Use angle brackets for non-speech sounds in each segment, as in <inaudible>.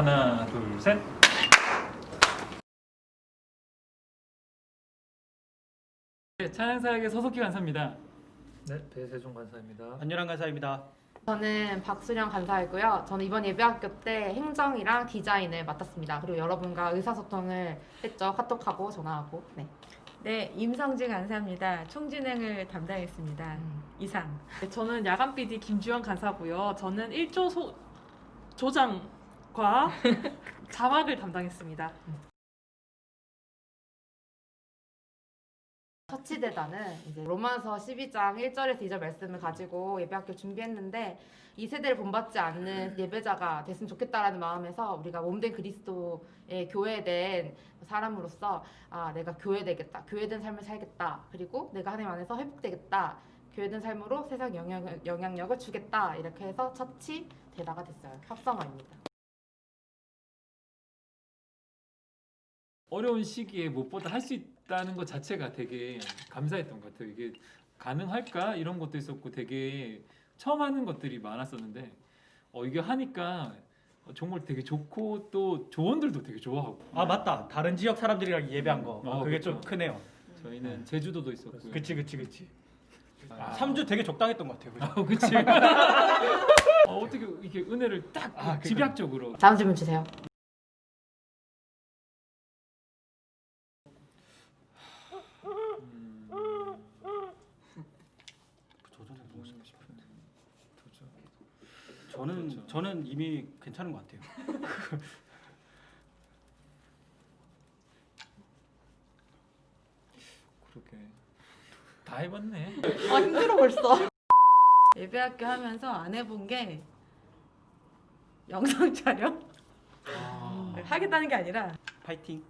하나, 둘, 셋. 네, 찬양사역의 서석기 간사입니다. 네, 배세종 간사입니다. 안녕한 간사입니다. 저는 박수령 간사이고요. 저는 이번 예배학교 때 행정이랑 디자인을 맡았습니다. 그리고 여러분과 의사소통을 했죠. 카톡하고 전화하고. 네. 네, 임성지 간사입니다. 총진행을 담당했습니다. 이상. 네, 저는 야간 PD 김주영 간사고요. 저는 1조 소, 조장 과 <laughs> 자막을 담당했습니다. 처치대단은 이제 로마서 12장 1절에서 2절 말씀을 가지고 예배학교 준비했는데 이 세대를 본받지 않는 예배자가 됐으면 좋겠다라는 마음에서 우리가 몸된 그리스도의 교회된 사람으로서 아 내가 교회되겠다 교회된 삶을 살겠다 그리고 내가 하나님 안에서 회복되겠다 교회된 삶으로 세상 영향, 영향력을 주겠다 이렇게 해서 처치 대다가 됐어요 합성어입니다 어려운 시기에 무엇보다 할 수 있다는 것 자체가 되게 감사했던 것 같아요. 이게 가능할까 이런 것도 있었고 되게 처음 하는 것들이 많았었는데 어, 이게 하니까 정말 되게 좋고 또 조언들도 되게 좋아하고 아 맞다. 다른 지역 사람들이랑 예배한 거. 어, 그게 그쵸. 좀 크네요. 저희는 제주도도 있었고요. 그치 그치 그치. 아, 3주 되게 적당했던 것 같아요. 그죠? 아, 그치. <laughs> 어, 어떻게 이렇게 은혜를 딱 아, 그러니까. 집약적으로 다음 질문 주세요 도전해 보고 싶- 싶은데. 도전. 저는 그렇죠. 저는 이미 괜찮은 것 같아요. <laughs> 그렇게 다 해봤네. 아 힘들어 벌써 예배학교 하면서 안 해본 게 영상 촬영 아, 하겠다는 게 아니라 파이팅.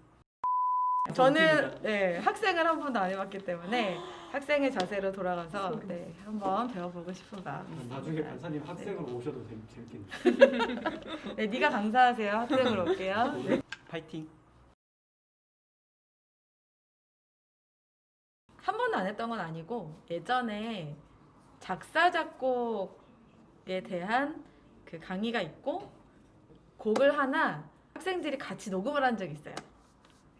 저는 네, 학생을 한 번도 안 해봤기 때문에 학생의 자세로 돌아가서 네, 한번 배워보고 싶은 마음이 있습니다. 간사님 학생으로 오셔도 재밌겠네요. <laughs> 네, 네가 강사하세요. 학생으로 올게요. 네. 파이팅. 한 번도 안 했던 건 아니고 예전에 작사 작곡에 대한 그 강의가 있고 곡을 하나 학생들이 같이 녹음을 한 적이 있어요.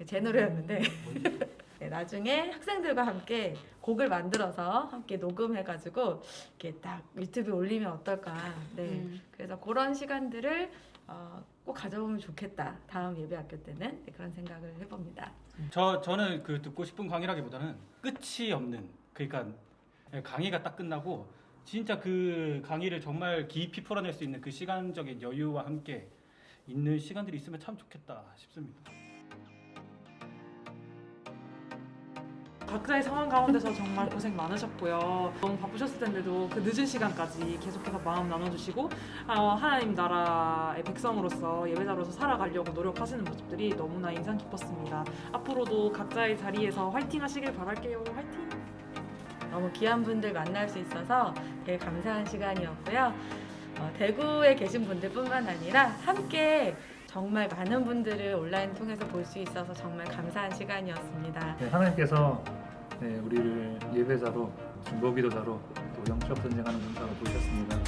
제 노래였는데 <laughs> 네, 나중에 학생들과 함께 곡을 만들어서 함께 녹음해가지고 이렇게 딱 유튜브에 올리면 어떨까. 네. 음. 그래서 그런 시간들을 어, 꼭 가져보면 좋겠다. 다음 예배 학교 때는 네, 그런 생각을 해봅니다. 저 저는 그 듣고 싶은 강의라기보다는 끝이 없는 그러니까 강의가 딱 끝나고 진짜 그 강의를 정말 깊이 풀어낼 수 있는 그 시간적인 여유와 함께 있는 시간들이 있으면 참 좋겠다 싶습니다. 각자의 상황 가운데서 정말 고생 많으셨고요. 너무 바쁘셨을 텐데도 그 늦은 시간까지 계속해서 마음 나눠주시고 어, 하나님 나라의 백성으로서 예배자로서 살아가려고 노력하시는 모습들이 너무나 인상 깊었습니다. 앞으로도 각자의 자리에서 화이팅 하시길 바랄게요. 화이팅! 너무 귀한 분들 만날 수 있어서 되게 감사한 시간이었고요. 어, 대구에 계신 분들뿐만 아니라 함께 정말 많은 분들을 온라인 통해서 볼 수 있어서 정말 감사한 시간이었습니다. 네, 하나님께서 네, 우리를 예배자로 중보기도자로 또 영적 전쟁하는 문사로 부르셨습니다.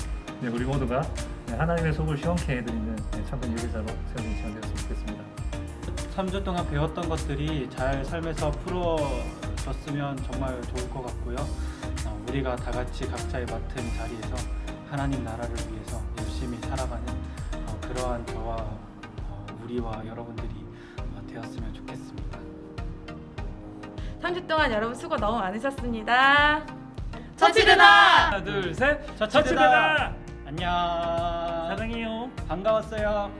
네, 우리 모두가 네, 하나님의 속을 시원케 해드리는 네, 참된 예배자로 세워진 시간 되었으면 좋겠습니다. 3주 동안 배웠던 것들이 잘 삶에서 풀어졌으면 정말 좋을 것 같고요. 어, 우리가 다 같이 각자의 맡은 자리에서 하나님 나라를 위해서 열심히 살아가는 어, 그러한 저와 어, 우리와 여러분들이 어, 되었으면 좋겠습니다. 3주 동안 여러분 수고 너무 많으셨습니다. 처치되다 하나, 둘, 셋. 처치되다. 처치되다. 안녕. 사랑해요. 반가웠어요.